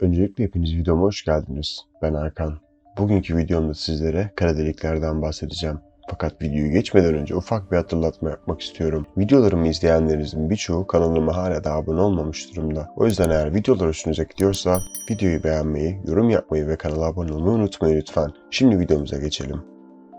Öncelikle hepiniz videoma hoş geldiniz. Ben Hakan. Bugünkü videomda sizlere kara deliklerden bahsedeceğim. Fakat videoyu geçmeden önce ufak bir hatırlatma yapmak istiyorum. Videolarımı izleyenlerinizin birçoğu kanalıma hala da abone olmamış durumda. O yüzden eğer videolar hoşunuza gidiyorsa videoyu beğenmeyi, yorum yapmayı ve kanala abone olmayı unutmayın lütfen. Şimdi videomuza geçelim.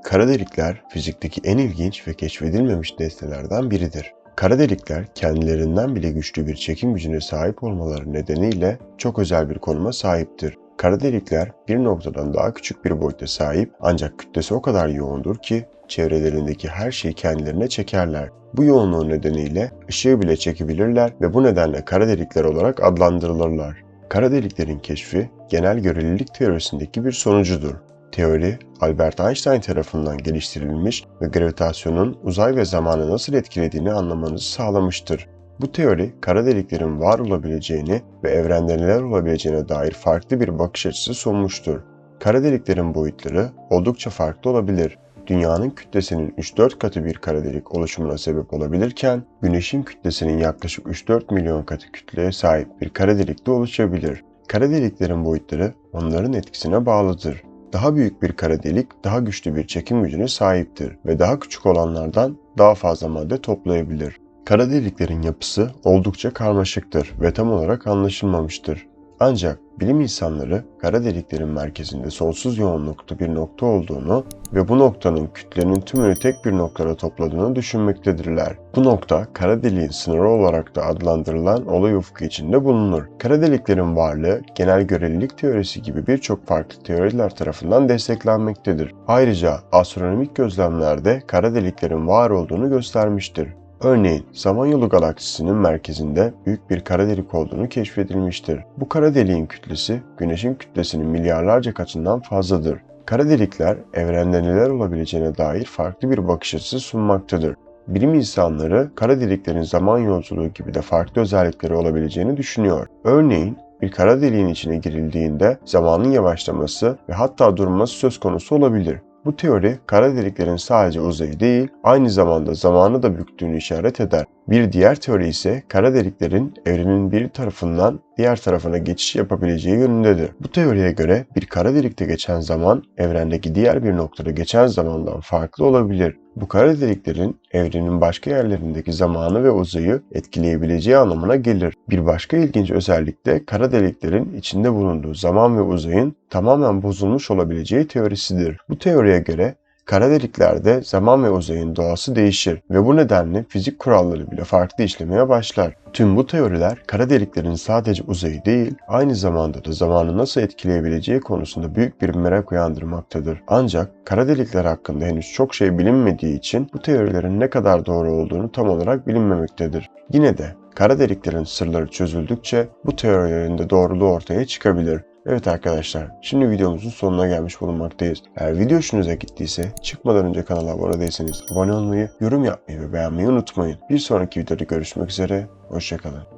Kara delikler fizikteki en ilginç ve keşfedilmemiş nesnelerden biridir. Kara delikler kendilerinden bile güçlü bir çekim gücüne sahip olmaları nedeniyle çok özel bir konuma sahiptir. Kara delikler bir noktadan daha küçük bir boyuta sahip ancak kütlesi o kadar yoğundur ki çevrelerindeki her şeyi kendilerine çekerler. Bu yoğunluğu nedeniyle ışığı bile çekebilirler ve bu nedenle kara delikler olarak adlandırılırlar. Kara deliklerin keşfi genel görelilik teorisindeki bir sonucudur. Teori, Albert Einstein tarafından geliştirilmiş ve gravitasyonun uzay ve zamanı nasıl etkilediğini anlamanızı sağlamıştır. Bu teori, kara deliklerin var olabileceğini ve evrende neler olabileceğine dair farklı bir bakış açısı sunmuştur. Kara deliklerin boyutları oldukça farklı olabilir. Dünyanın kütlesinin 3-4 katı bir kara delik oluşumuna sebep olabilirken, Güneş'in kütlesinin yaklaşık 3-4 milyon katı kütleye sahip bir kara delik de oluşabilir. Kara deliklerin boyutları onların etkisine bağlıdır. Daha büyük bir kara delik daha güçlü bir çekim gücüne sahiptir ve daha küçük olanlardan daha fazla madde toplayabilir. Kara deliklerin yapısı oldukça karmaşıktır ve tam olarak anlaşılmamıştır. Ancak bilim insanları kara deliklerin merkezinde sonsuz yoğunlukta bir nokta olduğunu ve bu noktanın kütlenin tümünü tek bir noktada topladığını düşünmektedirler. Bu nokta kara deliğin sınırı olarak da adlandırılan olay ufku içinde bulunur. Kara deliklerin varlığı genel görelilik teorisi gibi birçok farklı teoriler tarafından desteklenmektedir. Ayrıca astronomik gözlemlerde kara deliklerin var olduğunu göstermiştir. Örneğin Samanyolu galaksisinin merkezinde büyük bir kara delik olduğunu keşfedilmiştir. Bu kara deliğin kütlesi Güneş'in kütlesinin milyarlarca katından fazladır. Kara delikler evrende neler olabileceğine dair farklı bir bakış açısı sunmaktadır. Bilim insanları kara deliklerin zaman yolculuğu gibi de farklı özellikleri olabileceğini düşünüyor. Örneğin bir kara deliğin içine girildiğinde zamanın yavaşlaması ve hatta durması söz konusu olabilir. Bu teori kara deliklerin sadece uzayı değil, aynı zamanda zamanı da büktüğünü işaret eder. Bir diğer teori ise kara deliklerin evrenin bir tarafından diğer tarafına geçiş yapabileceği yönündedir. Bu teoriye göre bir kara delikte geçen zaman evrendeki diğer bir noktada geçen zamandan farklı olabilir. Bu kara deliklerin evrenin başka yerlerindeki zamanı ve uzayı etkileyebileceği anlamına gelir. Bir başka ilginç özellik de kara deliklerin içinde bulunduğu zaman ve uzayın tamamen bozulmuş olabileceği teorisidir. Bu teoriye göre Kara deliklerde zaman ve uzayın doğası değişir ve bu nedenle fizik kuralları bile farklı işlemeye başlar. Tüm bu teoriler kara deliklerin sadece uzayı değil, aynı zamanda da zamanı nasıl etkileyebileceği konusunda büyük bir merak uyandırmaktadır. Ancak kara delikler hakkında henüz çok şey bilinmediği için bu teorilerin ne kadar doğru olduğunu tam olarak bilinmemektedir. Yine de kara deliklerin sırları çözüldükçe bu teorilerin de doğruluğu ortaya çıkabilir. Evet arkadaşlar, şimdi videomuzun sonuna gelmiş bulunmaktayız. Eğer video hoşunuza gittiyse çıkmadan önce kanala abone değilseniz abone olmayı, yorum yapmayı ve beğenmeyi unutmayın. Bir sonraki videoda görüşmek üzere, hoşçakalın.